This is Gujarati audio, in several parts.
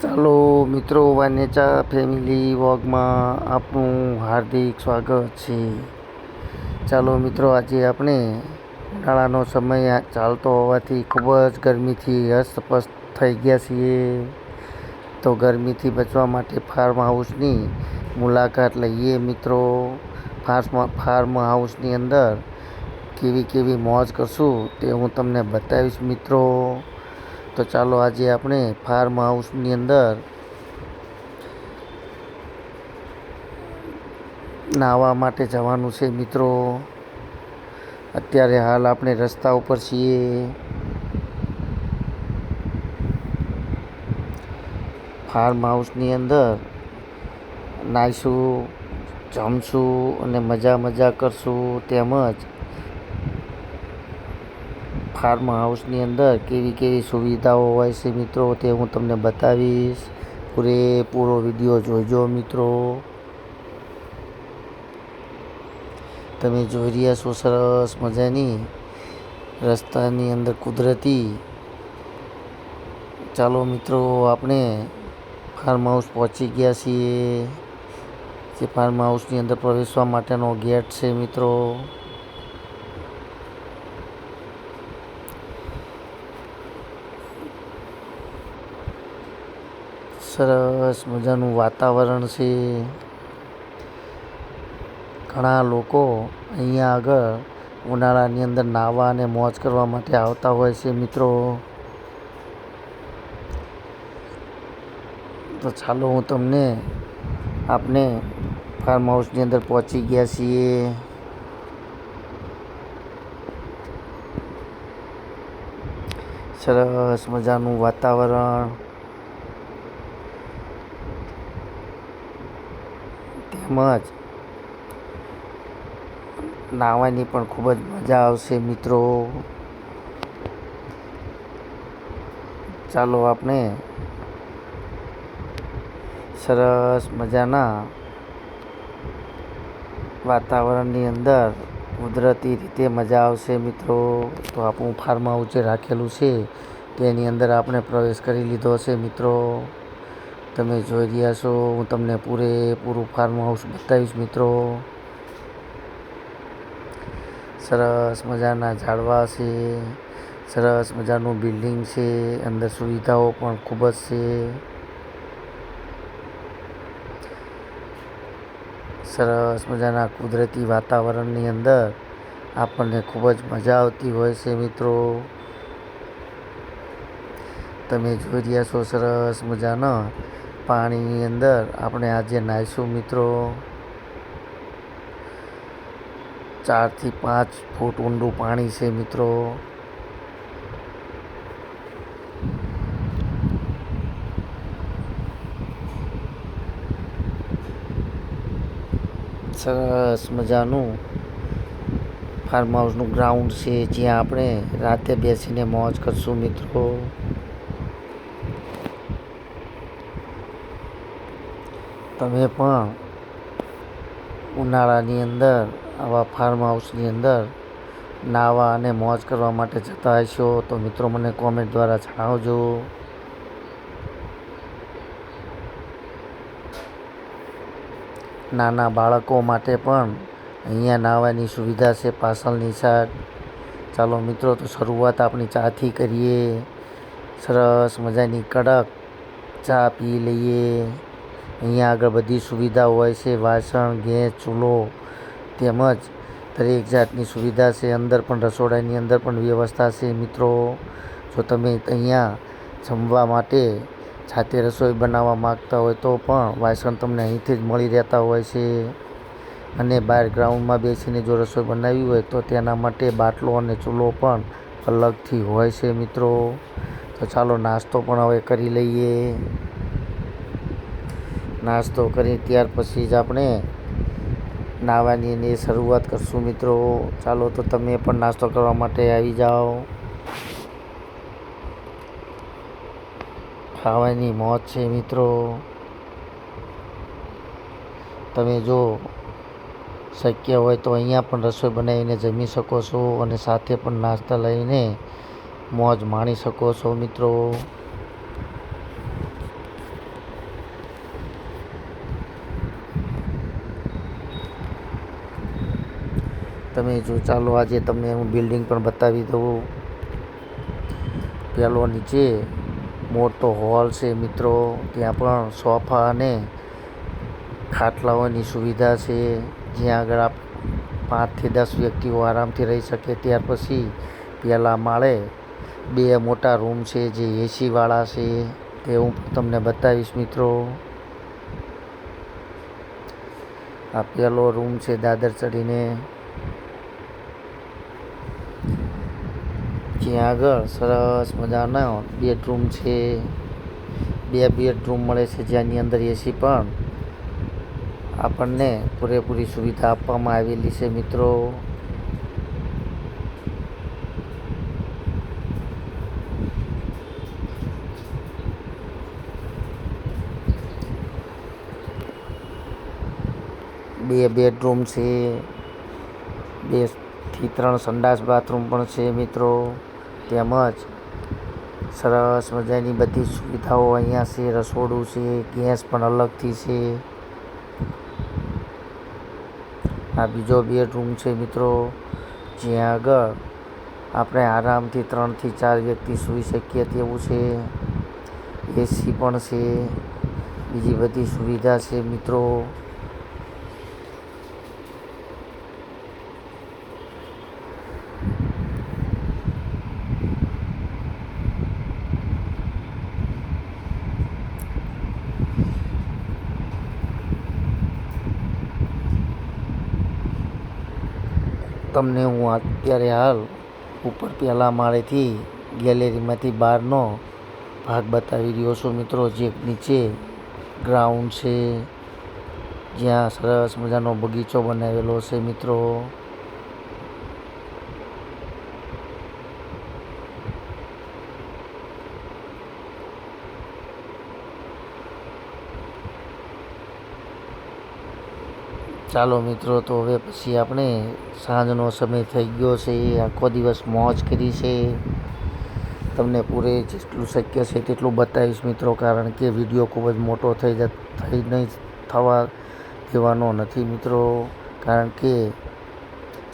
ચાલો મિત્રો વાનેચા ફેમિલી વોગમાં આપનું હાર્દિક સ્વાગત છે. ચાલો મિત્રો, આજે આપણે ઉનાળાનો સમય ચાલતો હોવાથી ખૂબ જ ગરમીથી અસ્તપસ્ત થઈ ગયા છીએ. તો ગરમીથી બચવા માટે ફાર્મ હાઉસની મુલાકાત લઈએ મિત્રો. ફાર્મ ફાર્મ હાઉસની અંદર કેવી કેવી મોજ કરશું તે હું તમને બતાવીશ મિત્રો. તો ચાલો આજે આપણે ફાર્મ હાઉસની અંદર નાહવા માટે જવાનું છે મિત્રો. અત્યારે હાલ આપણે રસ્તા ઉપર છીએ. ફાર્મ હાઉસની અંદર નાહીશું જમશું અને મજા મજા કરશું તેમજ ફાર્મ હાઉસની અંદર કેવી કેવી સુવિધાઓ હોય છે મિત્રો તે હું તમને બતાવીશ. પૂરેપૂરો વીડિયો જોજો મિત્રો. તમે જોઈ રહ્યા છો સરસ મજાની રસ્તાની અંદર કુદરતી. ચાલો મિત્રો આપણે ફાર્મ હાઉસ પહોંચી ગયા છીએ. જે ફાર્મ હાઉસની અંદર પ્રવેશવા માટેનો ગેટ છે મિત્રો. સરસ મજાનું વાતાવરણ છે. ઘણા લોકો અહીંયા આગળ ઉનાળાની અંદર નાહવા અને મોજ કરવા માટે આવતા હોય છે મિત્રો. તો ચાલો હું તમને આપને ફાર્મ હાઉસની અંદર પહોંચી ગયા છીએ. સરસ મજાનું વાતાવરણ. તેમજ નાહવાની પણ ખૂબ જ મજા આવશે મિત્રો. ચાલો આપણે સરસ મજાના વાતાવરણની અંદર કુદરતી રીતે મજા આવશે મિત્રો. તો આપણું ફાર્મ હાઉસ જે રાખેલું છે, તેની અંદર આપણે પ્રવેશ કરી લીધો છે મિત્રો. તમે જોઈ રહ્યા છો, હું તમને પૂરેપૂરું ફાર્મ હાઉસ બતાવીશ મિત્રો. સરસ મજાના ઝાડવા છે, સરસ મજાનું બિલ્ડિંગ છે, અંદર સુવિધાઓ પણ ખૂબ જ છે. સરસ મજાના કુદરતી વાતાવરણની અંદર આપણને ખૂબ જ મજા આવતી હોય છે મિત્રો. તમે જોઈ રહ્યા છો સરસ મજાના પાણીની અંદર આપણે આજે નાહીશું મિત્રો. ચારથી પાંચ ફૂટ ઊંડું પાણી છે મિત્રો. સરસ મજાનું ફાર્મ હાઉસનું ગ્રાઉન્ડ છે જ્યાં આપણે રાતે બેસીને મોજ કરશું મિત્રો. તમે પણ ઉનાળાની અંદર, આવા ફાર્મ હાઉસની અંદર નાહવા અને મોજ કરવા માટે જતા હશો, તો મિત્રો મને કોમેન્ટ દ્વારા જણાવજો. નાના બાળકો માટે પણ અહીંયા નાહવાની સુવિધા છે, પાછળની સાઈડ. ચાલો મિત્રો, તો શરૂઆત આપણી ચાથી કરીએ. સરસ મજાની કડક ચા પી લઈએ. અહીંયા આગળ બધી સુવિધા હોય છે, વાસણ, ગેસ, ચૂલો તેમજ દરેક જાતની સુવિધા છે. અંદર પણ રસોડાની અંદર પણ વ્યવસ્થા છે. મિત્રો, જો તમે અહીંયા જમવા માટે જાતે રસોઈ બનાવવા માગતા હોય તો પણ વાસણ તમને અહીંથી જ મળી રહેતા હોય છે. અને બહાર ગ્રાઉન્ડમાં બેસીને જો રસોઈ બનાવવી હોય તો તેના માટે બાટલો અને ચૂલો પણ અલગથી હોય છે, મિત્રો. તો ચાલો નાસ્તો પણ હવે કરી લઈએ. નાસ્તો કરી ત્યાર પછી જ આપણે નાહવાની એની શરૂઆત કરશું મિત્રો. ચાલો તો તમે પણ નાસ્તો કરવા માટે આવી જાઓ. ખાવાની મોજ છે મિત્રો. તમે જો શક્ય હોય તો અહીંયા પણ રસોઈ બનાવીને જમી શકો છો અને સાથે પણ નાસ્તા લઈને મોજ માણી શકો છો મિત્રો. તમે જો ચાલો આજે તમને હું બિલ્ડિંગ પણ બતાવી દઉં. પેલો નીચે મોટો હોલ છે મિત્રો. ત્યાં પણ સોફા અને ખાટલાઓની સુવિધા છે. જ્યાં આગળ આપ પાંચથી દસ વ્યક્તિઓ આરામથી રહી શકે. ત્યાર પછી પહેલા માળે બે મોટા રૂમ છે, જે એસીવાળા છે. તે હું તમને બતાવીશ મિત્રો. આ પહેલો રૂમ છે દાદર ચડીને જ્યાં આગળ? સરસ મજાનો બેડરૂમ છે. બે બેડરૂમ મળે છે જેની અંદર એસી પણ. આપણને પૂરેપૂરી સુવિધા આપવામાં આવેલી છે મિત્રો. બે બેડરૂમ છે. બેથી ત્રણ સંડાસ બાથરૂમ પણ છે મિત્રો. તેમજ સરસ મજાની બધી સુવિધાઓ અહીંયા છે, રસોડું છે, ગેસ પણ અલગથી છે. આ બીજો બેડરૂમ છે મિત્રો, જ્યાં આગળ આપણે આરામથી ત્રણથી ચાર વ્યક્તિ સૂઈ શકીએ તેવું છે. એસી પણ છે. બીજી બધી સુવિધા છે મિત્રો. તમને હું અત્યારે હાલ ઉપર પહેલા માળેથી ગેલેરીમાંથી બહારનો ભાગ બતાવી રહ્યો છું મિત્રો. જે નીચે ગ્રાઉન્ડ છે, જ્યાં સરસ મજાનો બગીચો બનાવેલો છે મિત્રો. ચાલો મિત્રો, તો હવે પછી આપણે સાંજનો સમય થઈ ગયો છે. આખો દિવસ મોજ કરી છે. તમને પૂરે જેટલું શક્ય છે તેટલું બતાવીશ મિત્રો, કારણ કે વીડિયો ખૂબ જ મોટો થઈ જ, થઈ નહીં થવા દેવાનો નથી મિત્રો. કારણ કે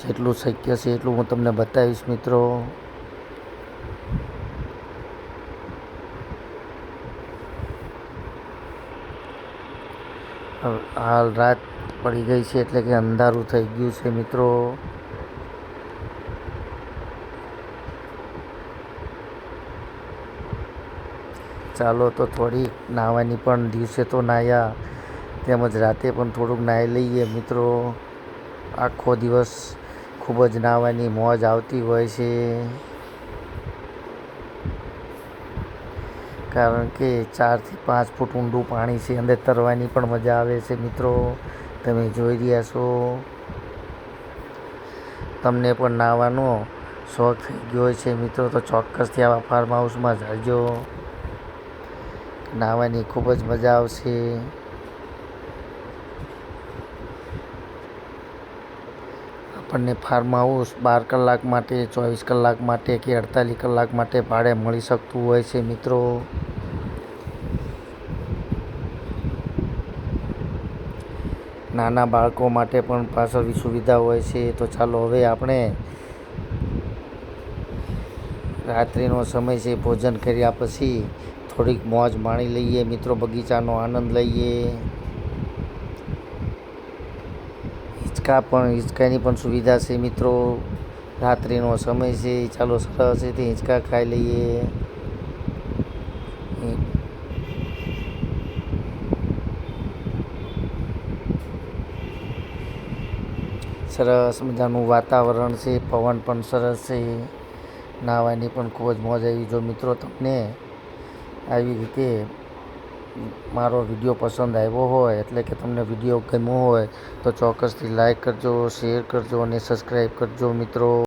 જેટલું શક્ય છે એટલું હું તમને બતાવીશ મિત્રો. હાલ રાત પડી ગઈ છે એટલે કે અંધારું થઈ ગયું છે, મિત્રો. ચાલો તો થોડી નાહવાની પણ દિવસે તો નાહ્યા તેમજ રાતે પણ થોડુંક નાહી લઈએ, મિત્રો. આખો દિવસ ખૂબ જ નાહવાની મોજ આવતી હોય છે. કારણ કે ચારથી પાંચ ફૂટ ઊંડું પાણી છે, અંદર તરવાની પણ મજા આવે છે, મિત્રો. તમે જોઈ રહ્યા છો. તમને પણ નાહવાનો શોખ થઈ ગયો છે. મિત્રો, તો ચોક્કસથી આવા ફાર્મ હાઉસમાં જાજો. નાહવાની ખૂબ જ મજા આવશે. આપણને ફાર્મ હાઉસ બાર કલાક માટે, ચોવીસ કલાક માટે કે અડતાલીસ કલાક માટે ભાડે મળી શકતું હોય છે, મિત્રો. નાના બાળકો માટે પણ પાછળ સુવિધા હોય છે, તો ચાલો હવે આપણે રાત્રિનો સમય છે, ભોજન કર્યા પછી થોડીક મોજ માણી લઈએ, મિત્રો બગીચાનો આનંદ લઈએ. હિંચકા પણ હિંચકાની પણ સુવિધા છે, મિત્રો. રાત્રિનો સમય છે, ચાલો સરસ તે હિંચકા ખાઈ લઈએ. સરસ મજાનું વાતાવરણ છે, પવન પણ સરસ છે. નાહવાની પણ ખૂબ જ મોજ આવી. જો મિત્રો તમને આવી રીતે મારો વીડિયો પસંદ આવ્યો હોય, એટલે કે તમને વીડિયો ગમ્યો હોય, તો ચોક્કસથી લાઈક કરજો, શેર કરજો અને સબસ્ક્રાઈબ કરજો મિત્રો.